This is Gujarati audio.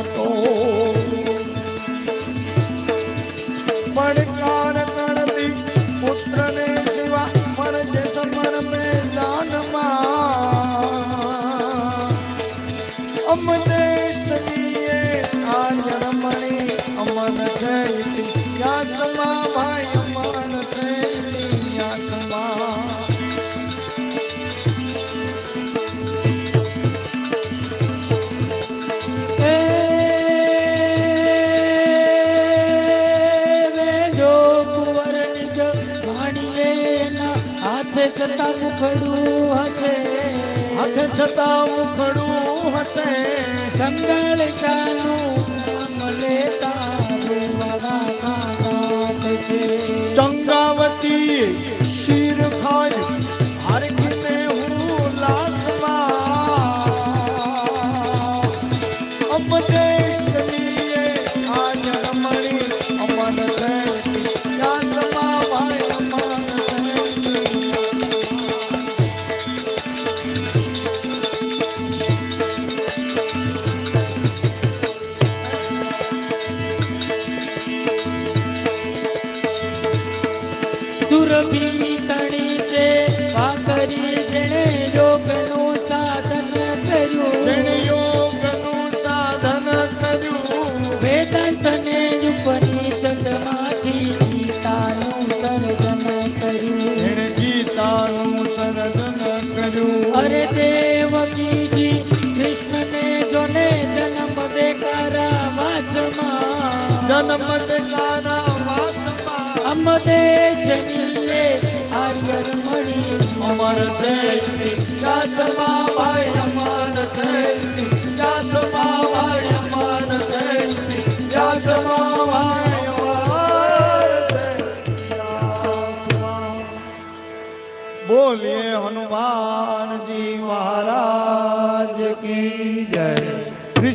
હતો. પણ કાળ કણથી પુત્રને સેવા પણ જે સમર મેદાનમાં અમને સજીએ આ જન્મણી અમર જયતી. યા હાથે છતાં મુખડું હશે. હાથે છતાં મુખડું હશે. સંગળ ચાલું નામ લેતા ચંદ્રાવતી શીર સુરભી તણી છે ભાકરી જેણે યોગનું સાધન કર્યું. જેણે યોગનું સાધન કર્યું. વેદાંતને ઉપનિષદમાંથી ગીતાનું સર્જન કર્યું. જેણે ગીતાનું સર્જન કર્યું. અરે દેવકીજી ભદ્રમા જન્મ બદલાના વાસમાં અમને જનીએ આર્ય મણી અમર છે જાસમાં ભાઈ અમર છે જાસમાં ભાઈ અમર છે જાસમાં ભાઈ બોલીએ હનુમાનજી મહારાજ કી જય